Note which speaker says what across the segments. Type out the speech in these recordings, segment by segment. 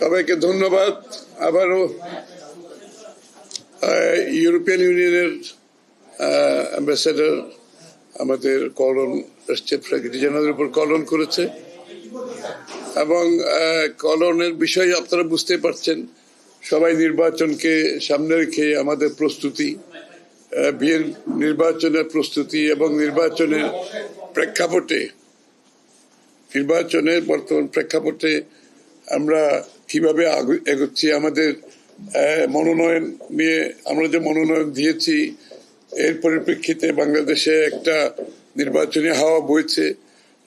Speaker 1: সবাইকে ধন্যবাদ। আবারও ইউরোপিয়ান ইউনিয়নের অ্যাম্বাসেডার আমাদের কলন এসছে সেক্রেটারি জেনারেলের উপর কলন করেছে। এবং কলনের বিষয়ে আপনারা বুঝতে পারছেন, সবাই নির্বাচনকে সামনে রেখে আমাদের প্রস্তুতি বিয়ের নির্বাচনের প্রস্তুতি এবং নির্বাচনের প্রেক্ষাপটে, নির্বাচনের বর্তমান প্রেক্ষাপটে আমরা কীভাবে এগোচ্ছি, আমাদের মনোনয়ন নিয়ে আমরা যে মনোনয়ন দিয়েছি, এর পরিপ্রেক্ষিতে বাংলাদেশে একটা নির্বাচনী হাওয়া বইছে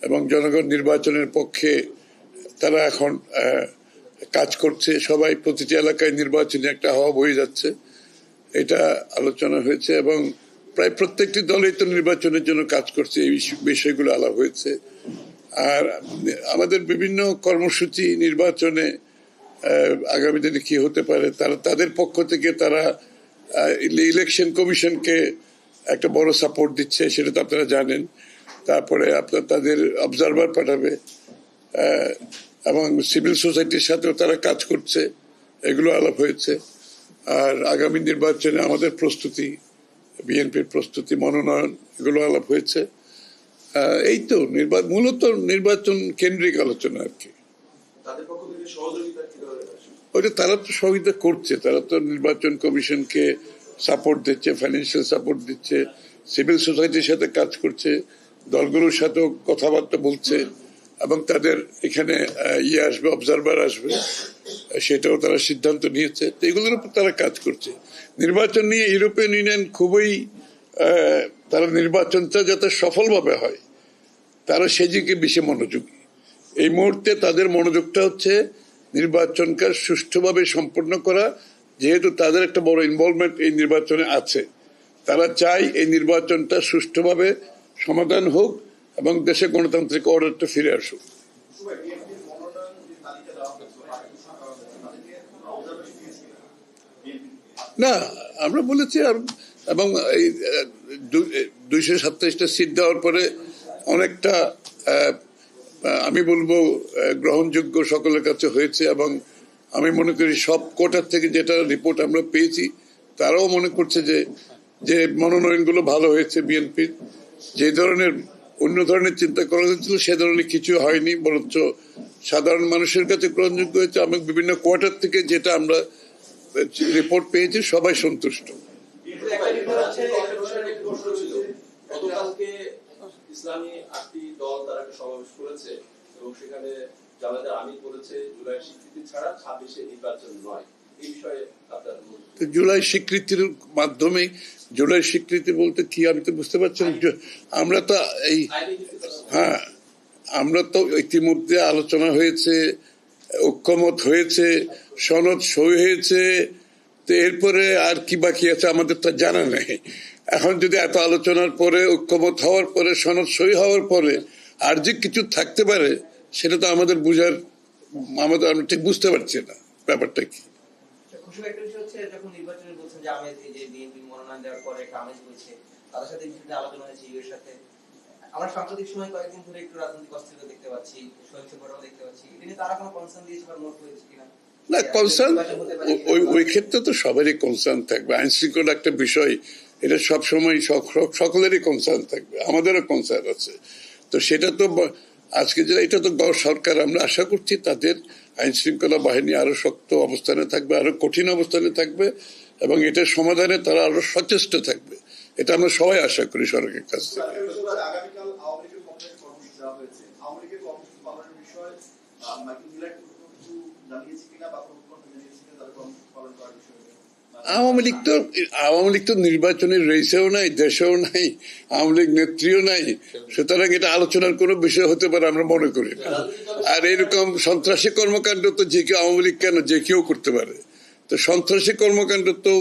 Speaker 1: এবং জনগণ নির্বাচনের পক্ষে তারা এখন কাজ করছে। সবাই প্রতিটি এলাকায় নির্বাচনী একটা হাওয়া বয়ে যাচ্ছে। এটা আলোচনা হয়েছে এবং প্রায় প্রত্যেকটি দলই তো নির্বাচনের জন্য কাজ করছে, এই বিষ- বিষয়গুলো আলাপ হয়েছে। আর আমাদের বিভিন্ন কর্মসূচি নির্বাচনে আগামী দিনে কি হতে পারে? তারা তাদের পক্ষ থেকে তারা ইলেকশন কমিশনকে একটা বড় সাপোর্ট দিচ্ছে, সেটা তো আপনারা জানেন। তারপরে আপনার তাদের অবজারভার পাঠাবে। এবং সিভিল সোসাইটির সাথেও তারা কাজ করছে। এগুলো আলাপ হয়েছে। আর আগামী নির্বাচনে আমাদের প্রস্তুতি, বিএনপির প্রস্তুতি, মনোনয়ন, এগুলো আলাপ হয়েছে। এই তো নির্বাচন মূলত নির্বাচন কেন্দ্রিক আলোচনা আর কি।
Speaker 2: তাদের পক্ষ থেকে সহযোগিতা?
Speaker 1: ওইটা তারা তো সহযোগিতা করছে, তারা তো নির্বাচন কমিশনকে সাপোর্ট দিচ্ছে ফাইন্যান্সিয়াল সাপোর্ট দিচ্ছে সিভিল সোসাইটির সাথে কাজ করছে, দলগুলোর সাথেও কথাবার্তা বলছে, এবং তাদের এখানে ইয়ে আসবে অবজারভার আসবে, সেটাও তারা সিদ্ধান্ত নিয়েছে। তো এগুলোর উপর তারা কাজ করছে। নির্বাচন নিয়ে ইউরোপিয়ান ইউনিয়ন খুবই তারা নির্বাচনটা যাতে সফলভাবে হয়, তারা সেদিকে বেশি মনোযোগী। এই মুহূর্তে তাদের মনোযোগটা হচ্ছে নির্বাচনকে সুষ্ঠুভাবে সম্পন্ন করা, যেহেতু তাদের একটা বড় ইনভলভমেন্ট এই নির্বাচনে আছে। তারা চায় এই নির্বাচনটা সুষ্ঠুভাবে সমাধান হোক এবং দেশে গণতান্ত্রিক অর্ডারটা ফিরে আসুক। না, আমরা বলেছি আর- এবং এই দুইশো সাতাইশটা সিট দেওয়ার পরে অনেকটা আমি বলব গ্রহণযোগ্য সকলের কাছে হয়েছে এবং আমি মনে করি সব কোটার থেকে যেটা রিপোর্ট আমরা পেয়েছি, তারাও মনে করছে যে যে মনোনয়নগুলো ভালো হয়েছে বিএনপির যে ধরনের অন্য ধরনের চিন্তা করা হয়েছিল, সে ধরনের কিছু হয়নি, বরঞ্চ সাধারণ মানুষের কাছে গ্রহণযোগ্য হয়েছে এবং বিভিন্ন কোয়ার্টার থেকে যেটা আমরা রিপোর্ট পেয়েছি, সবাই সন্তুষ্ট।
Speaker 2: ইসলামী আটটি দল তারা একটা সমাবেশ করেছে এবং সেখানে জামায়াতের আমির বলেছে জুলাই স্বীকৃতি ছাড়া ছাব্বিশে নির্বাচন নয়। এই বিষয়ে আপনার
Speaker 1: জুলাই স্বীকৃতির মাধ্যমে জুলাই স্বীকৃতি বলতে কি আমি তো বুঝতে পারছি আমরা তো এই হ্যাঁ আমরা তো ইতিমধ্যে আলোচনা হয়েছে ঐক্যমত হয়েছে সনদ সই হয়েছে তো এরপরে আর কি বাকি আছে আমাদের তো জানা নেই। এখন যদি এত আলোচনার পরে ঐক্যমত হওয়ার পরে সনদ সই হওয়ার পরে আর যে কিছু থাকতে পারে সেটা তো আমাদের বুঝার আমাদের আমরা ঠিক বুঝতে পারছি না। ব্যাপারটা কি?
Speaker 3: আমরা সাম্প্রতিক সময় কয়েকদিন ধরে একটু রাজনৈতিক অস্থিরতা দেখতে পাচ্ছি দেখতে পাচ্ছি। এটা নিয়ে তারা কোনো কনসার্ন দিয়েছে বা নোট কিনা?
Speaker 1: না কনসার্ন ওই ক্ষেত্রে তো সবারই কনসার্ন থাকবে। আইন শৃঙ্খলা একটা বিষয় এটা সব সময় সকলেরই কনসার্ন থাকবে, আমাদেরও কনসার্ন আছে। তো সেটা তো আজকে যে এটা তো সরকার, আমরা আশা করছি তাদের আইন শৃঙ্খলা বাহিনী আরও শক্ত অবস্থানে থাকবে, আরও কঠিন অবস্থানে থাকবে, এবং এটার সমাধানে তারা আরও সচেষ্ট থাকবে। এটা আমরা সবাই আশা করি সরকারের কাছ থেকে।
Speaker 4: কোনো বা কোনো কিনা, তাদের কর্মসূচি পালন করার বিষয়ে
Speaker 1: আওয়ামী লীগ তো, আওয়ামী লীগ তো নির্বাচনের রেসেও নাই, দেশেও নাই, আওয়ামী লীগ নেত্রীও নাই। সুতরাং এটা আলোচনার কোনো বিষয় হতে পারে আমরা মনে করি আর এরকম সন্ত্রাসী কর্মকাণ্ড তো যে কেউ, আওয়ামী লীগ কেন যে কেউ করতে পারে? তো সন্ত্রাসী কর্মকাণ্ড তো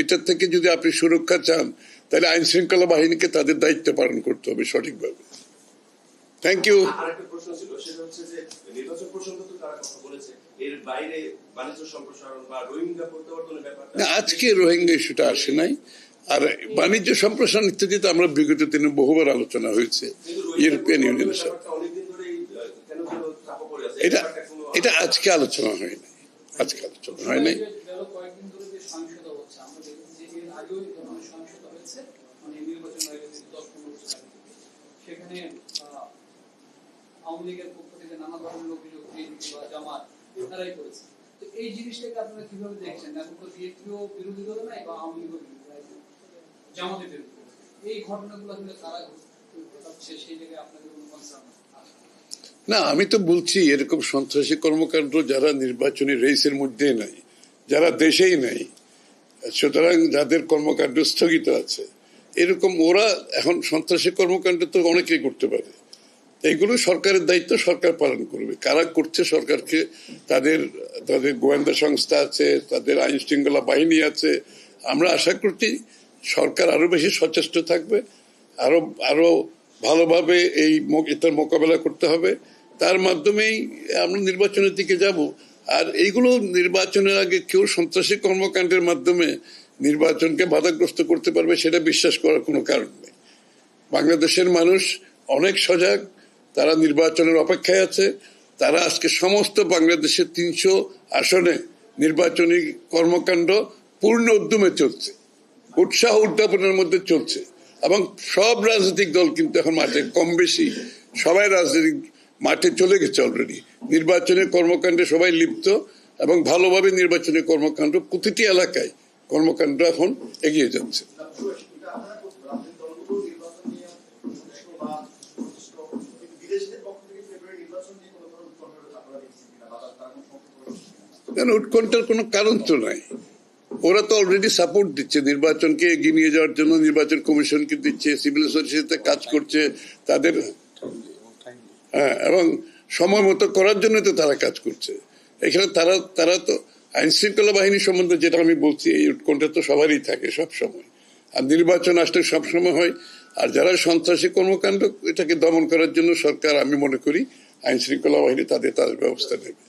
Speaker 1: এটার থেকে যদি আপনি সুরক্ষা চান, তাহলে আইন শৃঙ্খলা বাহিনীকে তাদের দায়িত্ব পালন করতে হবে সঠিকভাবে। থ্যাংক ইউ
Speaker 2: আরেকটা প্রশ্ন ছিল, সেটা হচ্ছে যে নির্বাচন প্রসঙ্গ তো তারা কথা বলেছে। এর বাইরে বাণিজ্য সম্প্রসারণ বা রোহিঙ্গা প্রত্যাবর্তনের ব্যাপারটা
Speaker 1: না আজকে রোহিঙ্গা ইস্যুটা আসে নাই। আর বাণিজ্য সম্প্রসারণ ইত্যাদি তো আমরা বিগত দিনে বহুবার আলোচনা হয়েছে ইউরোপিয়ান ইউনিয়নের সাথে। এটা এটা আজকে আলোচনা হয়নি আজকে আলোচনা হয় নাই।
Speaker 5: গেল কয়েকদিন ধরে যে সহিংসতা হচ্ছে আমরা দেখেছি যে এর আগেও এই ধরনের সহিংসতা হয়েছে মানে। সেখানে আওয়ামী লীগের পক্ষ থেকে নানা ধরনের অভিযোগ বা জামাত তারাই করেছে। তো এই জিনিসটাকে আপনারা কীভাবে দেখছেন? বিরোধী দল নাই বা আওয়ামী লীগও বিরোধী এই ঘটনাগুলো আসলে ঘটছে সেই জায়গায় আপনাদের কোনো কনসার্ন
Speaker 1: না, আমি তো বলছি, এরকম সন্ত্রাসী কর্মকাণ্ড যারা নির্বাচনী রেসের মধ্যে নাই, যারা দেশেই নাই, সুতরাং যাদের কর্মকাণ্ড স্থগিত আছে, এরকম ওরা এখন সন্ত্রাসী কর্মকাণ্ড তো অনেকেই করতে পারে। এগুলো সরকারের দায়িত্ব, সরকার পালন করবে। কারা করছে সরকারকে? তাদের তাদের গোয়েন্দা সংস্থা আছে, তাদের আইন শৃঙ্খলা বাহিনী আছে। আমরা আশা করছি সরকার আরও বেশি সচেষ্ট থাকবে, আরও আরও ভালোভাবে এই এটার মোকাবেলা করতে হবে। তার মাধ্যমেই আমরা নির্বাচনের দিকে যাব। আর এইগুলো নির্বাচনের আগে কেউ সন্ত্রাসী কর্মকাণ্ডের মাধ্যমে নির্বাচনকে বাধাগ্রস্ত করতে পারবে, সেটা বিশ্বাস করার কোনো কারণ নেই। বাংলাদেশের মানুষ অনেক সজাগ তারা নির্বাচনের অপেক্ষায় আছে। তারা আজকে সমস্ত বাংলাদেশের তিনশো আসনে নির্বাচনী কর্মকাণ্ড পূর্ণ উদ্যমে চলছে। উৎসাহ উদ্যাপনের মধ্যে চলছে। এবং সব রাজনৈতিক দল কিন্তু এখন মাঠে কম বেশি সবাই রাজনৈতিক মাঠে চলে গেছে অলরেডি নির্বাচনের কর্মকাণ্ডে সবাই লিপ্ত এবং ভালোভাবে নির্বাচনী কর্মকাণ্ড প্রতিটি এলাকায় কর্মকাণ্ড এখন এগিয়ে যাচ্ছে। কেন উৎকণ্ঠার কোনো কারণ তো নাই? ওরা তো অলরেডি সাপোর্ট দিচ্ছে, নির্বাচনকে এগিয়ে নিয়ে যাওয়ার জন্য নির্বাচন কমিশনকে দিচ্ছে সিভিল সোসাইটিতে কাজ করছে, তাদের হ্যাঁ এবং সময় মতো করার জন্য তো তারা কাজ করছে। এখানে তারা তারা তো আইন শৃঙ্খলা বাহিনী সম্বন্ধে যেটা আমি বলছি, এই উৎকণ্ঠা তো সবারই থাকে সব সময়। আর নির্বাচন আসলে সবসময় হয়, আর যারা সন্ত্রাসী কর্মকাণ্ড এটাকে দমন করার জন্য সরকার, আমি মনে করি আইন শৃঙ্খলা বাহিনী তাদের তাদের ব্যবস্থা নেবে।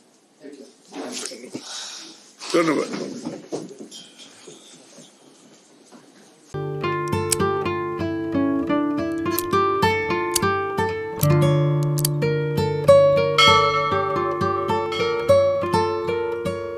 Speaker 1: ধন্যবাদ।